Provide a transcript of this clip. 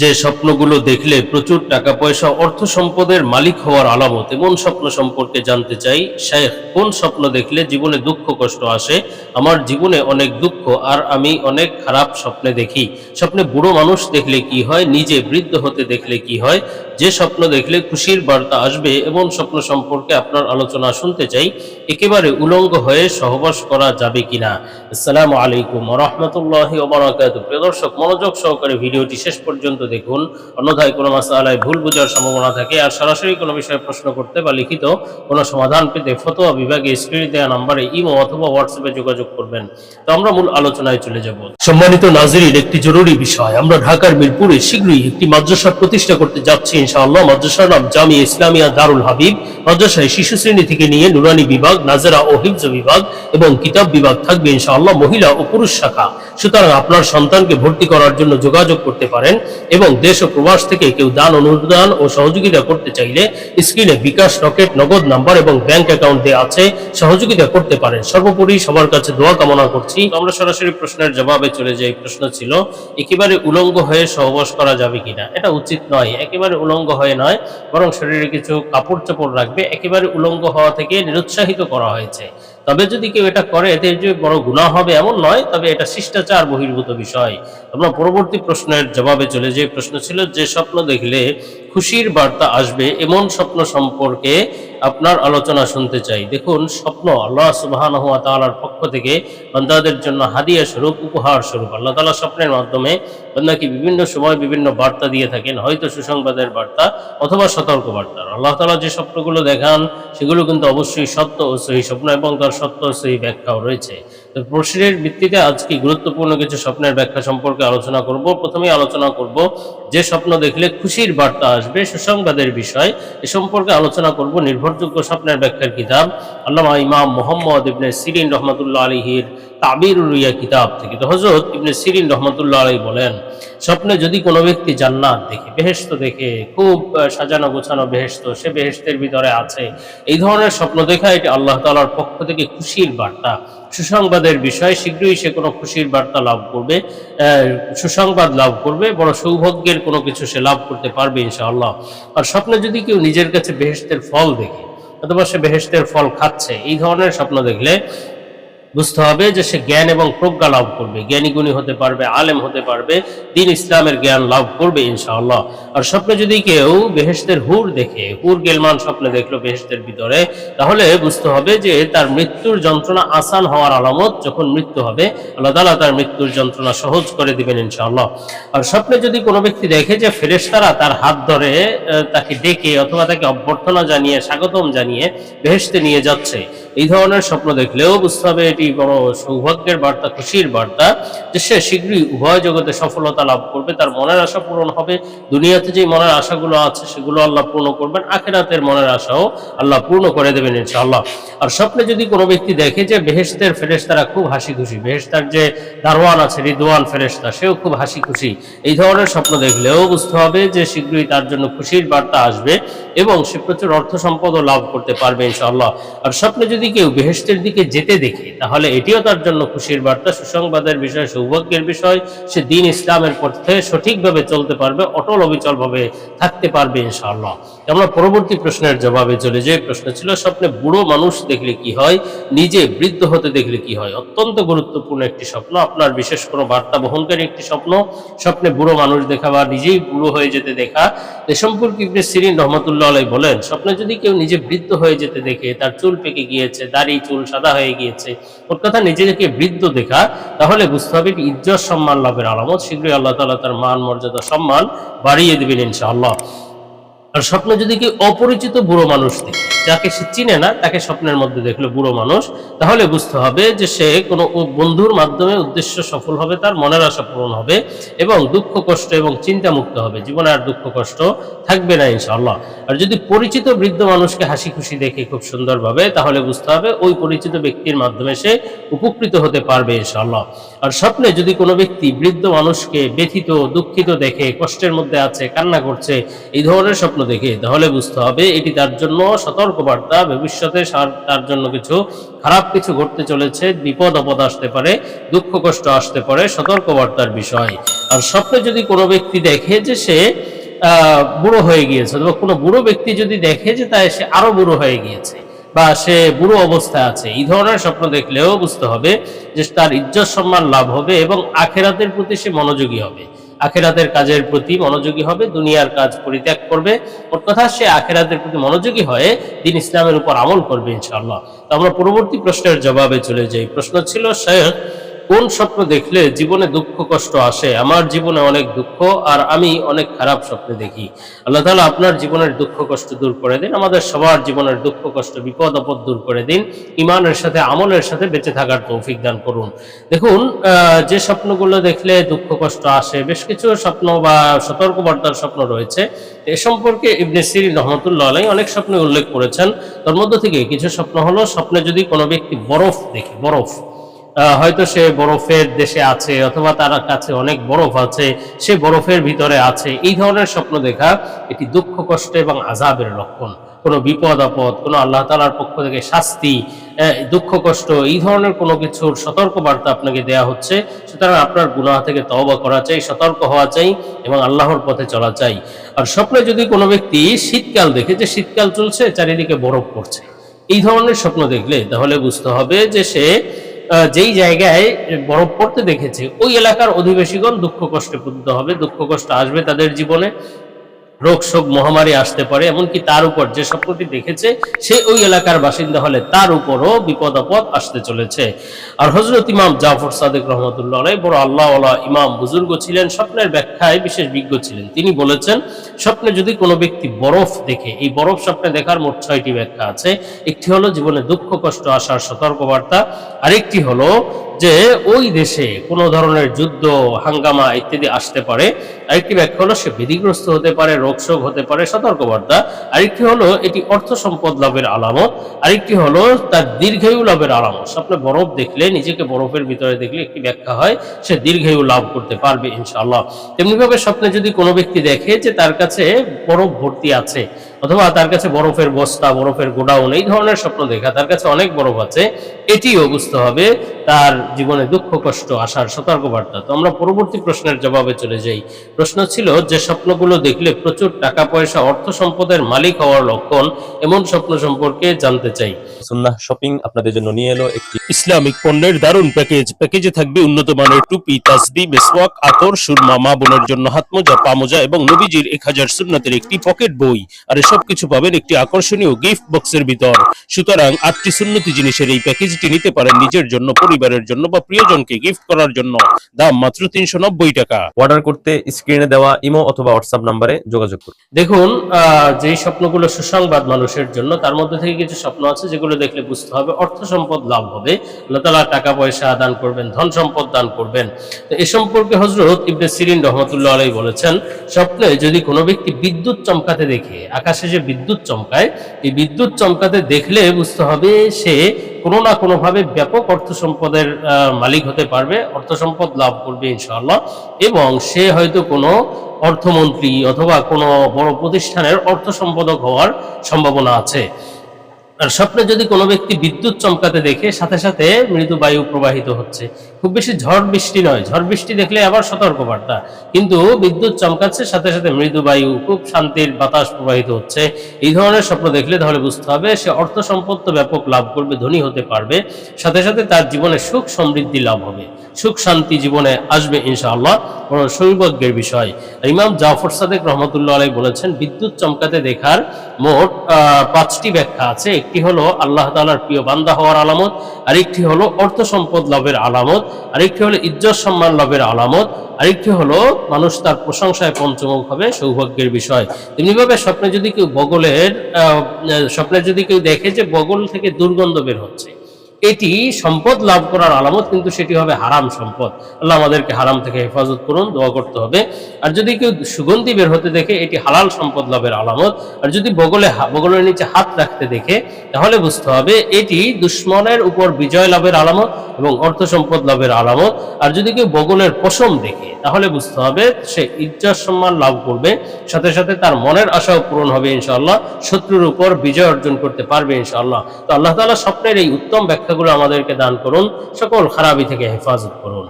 যে স্বপ্নগুলো দেখলে প্রচুর টাকা পয়সা অর্থ সম্পদের মালিক হওয়ার আলামত, এমন স্বপ্ন সম্পর্কে জানতে চাই, শেখ, কোন স্বপ্ন দেখলে জীবনে দুঃখ, কষ্ট আসে? আমার জীবনে অনেক দুঃখ আর আমি অনেক খারাপ স্বপ্নে দেখি। স্বপ্নে বুড়ো মানুষ দেখলে কি হয়? নিজে বৃদ্ধ হতে দেখলে কি হয়? যে স্বপ্ন দেখলে খুশির বার্তা আসবে এমন স্বপ্ন সম্পর্কে আপনার আলোচনা শুনতে চাই, একেবারে উলঙ্গ হয়ে সহবাস করা যাবে কিনা? আসসালামু আলাইকুম রহমতুল্লাহ ওবরাকাত প্রিয় দর্শক, মনোযোগ সহকারে ভিডিওটি শেষ পর্যন্ত দেখুন। অন্যথায় কোনো মাসালায় ভুল বোঝার সম্ভাবনা থাকে আর সরাসরি কোনো বিষয়ে প্রশ্ন করতে বা লিখিত কোনো সমাধান পেতে ফতোয়া বিভাগে স্ক্রিনে দেওয়া নাম্বারে ইমো অথবা হোয়াটসঅ্যাপে যোগাযোগ করবেন। তো আমরা মূল আলোচনায় চলে যাব। সম্মানিত নাজরিন, একটি জরুরি বিষয়। আমরা ঢাকার মিরপুরে শীঘ্রই একটি মাদ্রাসা প্রতিষ্ঠা করতে যাচ্ছি। ইনশাআল্লাহ, মাদ্রাসার নাম জামি ইসলামিয়া দারুল হাবিব। মাদ্রাসায় শিশু শ্রেণি থেকে নিয়ে নুরানি বিভাগ, নাজেরা ও হিফজ বিভাগ এবং কিতাব বিভাগ থাকবে ইনশাআল্লাহ, মহিলা ও পুরুষ শাখা। সুতরাং আপনার সন্তানকে ভর্তি করার জন্য যোগাযোগ করতে পারেন এবং দেশ ও প্রবাস থেকে কেউ দান, অনুদান ও সহযোগিতা করতে চাইলে স্ক্রিনে বিকাশ রকেট, নগদ নাম্বার এবং ব্যাংক অ্যাকাউন্ট দেওয়া আছে, সহযোগিতা করতে পারেন। সর্বোপরি সবার কাছে দোয়া কামনা করছি। আমরা সরাসরি প্রশ্নের জবাবে চলে যাই। প্রশ্ন ছিল, একেবারে উলঙ্গ হয়ে সহবাস করা যাবে কিনা? এটা উচিত নয়। একেবারে উলঙ্গ হয়ে নয়, বরং শরীরে কিছু কাপড় চোপড় রাখবে, একেবারে উলঙ্গ হওয়া থেকে নিরুৎসাহিত করা হয়েছে। তবে যদি কেউ এটা করে, এতে যে বড় গুণা হবে এমন নয়, তবে এটা শিষ্টাচার বহির্ভূত বিষয়। আমরা পরবর্তী প্রশ্নের জবাবে চলে যে প্রশ্ন ছিল, যে স্বপ্ন দেখলে খুশির বার্তা আসবে এমন স্বপ্ন সম্পর্কে আপনার আলোচনা শুনতে চাই। দেখুন, স্বপ্ন আল্লাহ সুবাহান হুয়া তালার পক্ষ থেকে বান্দাদের জন্য হাদিয়া স্বরূপ, উপহার স্বরূপ। আল্লাহ তালা স্বপ্নের মাধ্যমে বান্দাকে বিভিন্ন সময় বিভিন্ন বার্তা দিয়ে থাকেন, হয়তো সুসংবাদের বার্তা অথবা সতর্ক বার্তা আল্লাহ তালা যে স্বপ্নগুলো দেখান, সেগুলো কিন্তু অবশ্যই সত্য ও সহি স্বপ্ন এবং তার সত্য সেই ব্যাখ্যাও রয়েছে। তো প্রশ্নের ভিত্তিতে আজকে গুরুত্বপূর্ণ কিছু স্বপ্নের ব্যাখ্যা সম্পর্কে আলোচনা করব? প্রথমেই আলোচনা করব যে স্বপ্ন দেখলে খুশির বার্তা আসবে, সুসংবাদের বিষয়, এ সম্পর্কে আলোচনা করব নির্ভরযোগ্য স্বপ্নের ব্যাখ্যার কিতাব, আল্লামা ইমাম মোহাম্মদ ইবনে সিরিন রহমতুল্লাহ আলহির তাবির রুইয়া কিতাব থেকে। তো হজরত ইবনে সিরিন রহমতুল্লাহ আলী বলেন, স্বপ্নে যদি কোনো ব্যক্তি জান্নাত দেখে বেহেস্ত দেখে, খুব সাজানো গোছানো বেহেস্ত সে বেহেস্তের ভিতরে আছে, এই ধরনের স্বপ্ন দেখা এটি আল্লাহ তালার পক্ষ থেকে খুশির বার্তা। সুসংবাদের বিষয়, শীঘ্রই সে কোনো খুশির বার্তা লাভ করবে সুসংবাদ লাভ করবে, বড় সৌভাগ্যের কোনো কিছু সে লাভ করতে পারবে ইনশাআল্লাহ। আর স্বপ্নে যদি কেউ নিজের কাছে বেহেস্তের ফল দেখে, অথবা সে বেহেস্তের ফল খাচ্ছে, এই ধরনের স্বপ্ন দেখলে বুঝতে হবে যে সে জ্ঞান এবং প্রজ্ঞা লাভ করবে। জ্ঞানী গুণী হতে পারবে, আলেম হতে পারবে, দিন ইসলামের জ্ঞান লাভ করবে ইনশাআল্লাহ। আর স্বপ্নে যদি কেউ বেহেস্তের হুর দেখে, হুর গেলমান স্বপ্নে দেখল বেহেস্তের ভিতরে, তাহলে বুঝতে হবে যে তার মৃত্যুর যন্ত্রণা আসান হওয়ার আলামত যখন মৃত্যু হবে, আল্লাহ তালা তার মৃত্যুর যন্ত্রণা সহজ করে দিবেন ইনশাআল্লাহ। আর স্বপ্নে যদি কোনো ব্যক্তি দেখে যে ফেরেশতারা তার হাত ধরে তাকে ডেকে অথবা তাকে অভ্যর্থনা জানিয়ে, স্বাগতম জানিয়ে বেহেস্তে নিয়ে যাচ্ছে, এই ধরনের স্বপ্ন দেখলেও বুঝতে হবে এটি বড় সৌভাগ্যের বার্তা, খুশির বার্তা যে সে শীঘ্রই উভয় জগতে সফলতা লাভ করবে, তার মনের আশা পূরণ হবে। দুনিয়াতে যে মনের আশাগুলো আছে, সেগুলো আল্লাহ পূর্ণ করবেন। আখেরাতের মনের আশাও আল্লাহ পূর্ণ করে দেবেন ইনশাআল্লাহ। আর স্বপ্নে যদি কোনো ব্যক্তি দেখে যে বেহেস্তের ফেরেশতারা খুব হাসি খুশি বেহেস্তার যে দারোয়ান আছে, রিদওয়ান ফেরেশতা, সেও খুব হাসি খুশি। এই ধরনের স্বপ্ন দেখলেও বুঝতে হবে যে শীঘ্রই তার জন্য খুশির বার্তা আসবে এবং সে প্রচুর অর্থ সম্পদও লাভ করতে পারবে ইনশাআল্লাহ। আর স্বপ্নে যদি কেউ বেহেস্তের দিকে যেতে দেখে, তাহলে এটিও তার জন্য খুশির বার্তা। সুসংবাদের বিষয়, সৌভাগ্যের বিষয়, সে দিন ইসলামের পথে সঠিকভাবে চলতে পারবে, অটল অবিচলভাবে থাকতে পারবে ইনশাআল্লাহ। আমরা পরবর্তী প্রশ্নের জবাবে চলে যে প্রশ্ন ছিল, স্বপ্নে বুড়ো মানুষ দেখলে কি হয়? নিজে বৃদ্ধ হতে দেখলে কি হয়? অত্যন্ত গুরুত্বপূর্ণ একটি স্বপ্ন, আপনার বিশেষ কোনো বার্তা বহনকারী একটি স্বপ্ন? স্বপ্নে বুড়ো মানুষ দেখা বা নিজেই বুড়ো হয়ে যেতে দেখা? এ সম্পর্কে ইবনে সিরিন রহমতুল্লাহ আলাই বলেন, স্বপ্নে যদি কেউ নিজে বৃদ্ধ হয়ে যেতে দেখে, তার চুল পেকে গিয়েছে, দাড়ি চুল সাদা হয়ে গিয়েছে ওর কথা নিজেকে বৃদ্ধ দেখা, তাহলে বুঝতে হবে ইজ্জত সম্মান লাভের আলামত। শীঘ্রই আল্লাহ তালা তার মান, মর্যাদা, সম্মান বাড়িয়ে দেবেন ইনশাআল্লাহ। আর স্বপ্ন যদি কেউ অপরিচিত বুড়ো মানুষ দেখে, যাকে সে চিনে না, তাকে স্বপ্নের মধ্যে দেখল বুড়ো মানুষ, তাহলে বুঝতে হবে যে সে কোনো বন্ধুর মাধ্যমে উদ্দেশ্য সফল হবে, তার মনের আশা পূরণ হবে এবং দুঃখ, কষ্ট এবং চিন্তা মুক্ত হবে। জীবনে আর দুঃখ, কষ্ট থাকবে না, ইনশাআল্লাহ। আর যদি পরিচিত বৃদ্ধ মানুষকে হাসি খুশি দেখে খুব সুন্দরভাবে, তাহলে বুঝতে হবে ওই পরিচিত ব্যক্তির মাধ্যমে সে উপকৃত হতে পারবে, ইনশাআল্লাহ। আর স্বপ্নে যদি কোনো ব্যক্তি বৃদ্ধ মানুষকে ব্যথিত, দুঃখিত দেখে, কষ্টের মধ্যে আছে, কান্না করছে, এই ধরনের স্বপ্ন দেখে তাহলে বুঝতে হবে এটি তার জন্য সতর্কবার্তা। ভবিষ্যতে তার জন্য কিছু খারাপ কিছু ঘটতে চলেছে, বিপদ, আপদ আসতে পারে, দুঃখ, কষ্ট আসতে পারে, সতর্কবার্তার বিষয়। আর স্বপ্নে যদি কোনো ব্যক্তি দেখে যে সে বুড়ো হয়ে গিয়েছে, অথবা কোনো বুড়ো ব্যক্তি যদি দেখে যে তাই সে আরও বুড়ো হয়ে গিয়েছে, বা সে বুড়ো অবস্থায় আছে, এই ধরনের স্বপ্ন দেখলেও বুঝতে হবে যে তার ইজ্জত সম্মান লাভ হবে এবং আখেরাতের প্রতি সে মনোযোগী হবে। আখেরাতের কাজের প্রতি মনোযোগী হবে, দুনিয়ার কাজ পরিত্যাগ করবে। ওর কথা, সে আখেরাতের প্রতি মনোযোগী হয়ে দিন ইসলামের উপর আমল করবে ইনশাআল্লাহ। তো আমরা পরবর্তী প্রশ্নের জবাবে চলে যাই। প্রশ্ন ছিল, শেখ কোন স্বপ্ন দেখলে জীবনে দুঃখ, কষ্ট আসে? আমার জীবনে অনেক দুঃখ আর আমি অনেক খারাপ স্বপ্ন দেখি। আল্লাহ তাআলা আপনার জীবনের দুঃখ, কষ্ট দূর করে দিন, আমাদের সবার জীবনের দুঃখ, কষ্ট, বিপদ, আপদ দূর করে দিন, ইমানের সাথে, আমলের সাথে বেঁচে থাকার তৌফিক দান করুন। দেখুন যে স্বপ্নগুলো দেখলে দুঃখ, কষ্ট আসে, বেশ কিছু স্বপ্ন বা সতর্কবার্তার স্বপ্ন রয়েছে। এ সম্পর্কে ইবনে সিরিন রহমতুল্লাহ আলাই অনেক স্বপ্ন উল্লেখ করেছেন। তার মধ্য থেকে কিছু স্বপ্ন হলো, স্বপ্নে যদি কোনো ব্যক্তি বরফ দেখে, বরফ হয়তো সে বরফের দেশে আছে অথবা তার কাছে অনেক বরফ আছে, সে বরফের ভিতরে আছে। এই ধরনের স্বপ্ন দেখা এটি দুঃখ, কষ্ট এবং আজাবের লক্ষণ। কোনো বিপদ, আপদ, কোনো আল্লাহ তালার পক্ষ থেকে শাস্তি দুঃখ, কষ্ট, এই ধরনের কোনো কিছুর সতর্ক বার্তা আপনাকে দেয়া হচ্ছে। সুতরাং আপনার গুনাহ থেকে তওবা করা চাই, সতর্ক হওয়া চাই এবং আল্লাহর পথে চলা চাই। আর স্বপ্নে যদি কোনো ব্যক্তি শীতকাল দেখে যে শীতকাল চলছে, চারিদিকে বরফ পড়ছে, এই ধরনের স্বপ্ন দেখলে তাহলে বুঝতে হবে যে সে যেই জায়গায় বরফ পড়তে দেখেছে, ওই এলাকার অধিবাসীগণ দুঃখ কষ্টে পুদ্ধ হবে, দুঃখ কষ্ট আসবে তাদের জীবনে। রোগ শোক মহামারী আসতে পারে, এমনকি তার উপর যে স্বপ্নটি দেখেছে, সে ওই এলাকার বাসিন্দা হলে তার উপরও বিপদ আপদ আসতে চলেছে। আর হজরত ইমাম জাফর সাদেক রহমতুল্লাহ বড় আল্লাহ ইমাম বুজুর্গ ছিলেন, স্বপ্নের ব্যাখ্যায় বিশেষ বিজ্ঞ ছিলেন। তিনি বলেছেন, স্বপ্নে যদি কোনো ব্যক্তি বরফ দেখে, এই বরফ স্বপ্নে দেখার মোট ছয়টি ব্যাখ্যা আছে। একটি হলো জীবনে দুঃখ, কষ্ট আসার সতর্কবার্তা, আরেকটি হলো যে ওই দেশে কোনো ধরনের যুদ্ধ, হাঙ্গামা ইত্যাদি আসতে পারে। আরেকটি ব্যাখ্যা হলো, সে বিধিগ্রস্ত হতে পারে, রোগশোক হতে পারে, সতর্কবার্তা। আরেকটি হলো, এটি অর্থ সম্পদ লাভের আলামত। আরেকটি হলো, তার দীর্ঘায়ু লাভের আলামত। স্বপ্নে বরফ দেখলে, নিজেকে বরফের ভিতরে দেখলে একটি ব্যাখ্যা হয়, সে দীর্ঘায়ু লাভ করতে পারবে ইনশাআল্লাহ। তেমনিভাবে স্বপ্নে যদি কোনো ব্যক্তি দেখে যে তার কাছে বরফ ভর্তি আছে অথবা তার কাছে বরফের বস্তা বরফের গোডাউন এই ধরনের স্বপ্ন দেখা তার কাছে অনেক বরফ আছে এটিও বুঝতে হবে তার জীবনে দুঃখ কষ্ট আসার সতর্কবার্তা। তো আমরা পরবর্তী প্রশ্নের জবাবে চলে যাই। প্রশ্ন ছিল যে স্বপ্নগুলো দেখলে প্রচুর টাকা পয়সা অর্থ সম্পদের মালিক হওয়ার লক্ষণ এমন স্বপ্ন সম্পর্কে জানতে চাই। সুন্নাহ শপিং আপনাদের জন্য নিয়ে এলো একটি ইসলামিক পণ্যের দারুণ প্যাকেজ। প্যাকেজে থাকবে উন্নত মানের টুপি তাসবি মেসওয়াক আতর সুরমা মা বোনের জন্য হাতমোজা পামোজা এবং নবীজির এক হাজার সুন্নাতের একটি পকেট বই। আর এসব কিছু পাবেন একটি আকর্ষণীয় গিফট বক্সের ভিতর। সুতরাং আটটি সুন্নতি জিনিসের এই প্যাকেজটি নিতে পারেন নিজের জন্য পরিবারের জন্য বা প্রিয়জনকে গিফট করার জন্য। দাম মাত্র তিনশো নব্বই টাকা। অর্ডার করতে স্ক্রিনে দেওয়া ইমো অথবা হোয়াটসঅ্যাপ নম্বরে যোগাযোগ করুন। দেখুন যেই স্বপ্নগুলো সুসংবাদ মানুষের জন্য তার মধ্যে থেকে কিছু স্বপ্ন আছে যেগুলো দেখলে বুঝতে হবে অর্থ সম্পদ লাভ হবে। আল্লাহ টাকা পয়সা দান করবেন ধন সম্পদ দান করবেন। তো এ সম্পর্কে হজরত ইবনে সিরিন রহমতুল্লাহ আলাই বলেছেন স্বপ্নে যদি কোনো ব্যক্তি বিদ্যুৎ চমকাতে দেখে আকাশে যে বিদ্যুৎ চমকায়। এই বিদ্যুৎ চমকাতে দেখলে বুঝতে হবে সে কোনো না কোনোভাবে ব্যাপক অর্থ সম্পদের মালিক হতে পারবে, অর্থ সম্পদ লাভ করবে ইনশাআল্লাহ। এবং সে হয়তো কোনো অর্থমন্ত্রী অথবা কোনো বড় প্রতিষ্ঠানের অর্থ সম্পাদক হওয়ার সম্ভাবনা আছে। আর স্বপ্নে যদি কোনো ব্যক্তি বিদ্যুৎ চমকাতে দেখে, সাথে সাথে মৃদু বায়ু প্রবাহিত হচ্ছে। খুব বেশি ঝড় বৃষ্টি নয়। ঝড় বৃষ্টি দেখলে আবার সতর্কবার্তা। কিন্তু বিদ্যুৎ চমকাচ্ছে, সাথে সাথে মৃদু বায়ু, খুব শান্তির বাতাস প্রবাহিত হচ্ছে। এই ধরনের স্বপ্ন দেখলে তাহলে বুঝতে হবে, সে অর্থ সম্পদ তো ব্যাপক লাভ করবে, ধনী হতে পারবে। সাথে সাথে তার জীবনে সুখ সমৃদ্ধি লাভ হবে। সুখ শান্তি জীবনে আসবে ইনশাআল্লাহ। বড় সৌভাগ্যের বিষয়। ইমাম জাফর সাদেক রহমতুল্লাহ আলাই বলেছেন, বিদ্যুৎ চমকাতে দেখার মোট পাঁচটি ব্যাখ্যা আছে। একটি হলো আল্লাহ তাআলার প্রিয় বান্দা হওয়ার আলামত, আরেকটি হলো অর্থ সম্পদ লাভের আলামত। আরেকটি হলো ইজ্জত, সম্মান, লাভের আলামত। আরেকটি হলো মানুষ তার প্রশংসায় পঞ্চমুখ হবে, সৌভাগ্যের বিষয়। তেমনিভাবে স্বপ্নে যদি কেউ বগলের স্বপ্নে যদি কেউ দেখে যে বগল থেকে দুর্গন্ধ বের হচ্ছে এটি সম্পদ লাভ করার আলামত, কিন্তু সেটি হবে হারাম সম্পদ। আল্লাহ আমাদেরকে হারাম থেকে হেফাজত করুন, দোয়া করতে হবে। আর যদি কেউ সুগন্ধি বের হতে দেখে, এটি হালাল সম্পদ লাভের আলামত। আর যদি বগলে বগলের নিচে হাত রাখতে দেখে, তাহলে বুঝতে হবে এটি দুশ্মনের উপর বিজয় লাভের আলামত এবং অর্থ সম্পদ লাভের আলামত। আর যদি কেউ বগলের পশম দেখে, তাহলে বুঝতে হবে সে ইজ্জত সম্মান লাভ করবে। সাথে সাথে তার মনের আশাও পূরণ হবে ইনশাআল্লাহ। শত্রুর উপর বিজয় অর্জন করতে পারবে ইনশাআল্লাহ। তো আল্লাহ তাআলা স্বপ্নের এই উত্তম ব্যাখ্যাগুলো আমাদেরকে দান করুন সকল খারাপি থেকে হেফাজত করুন।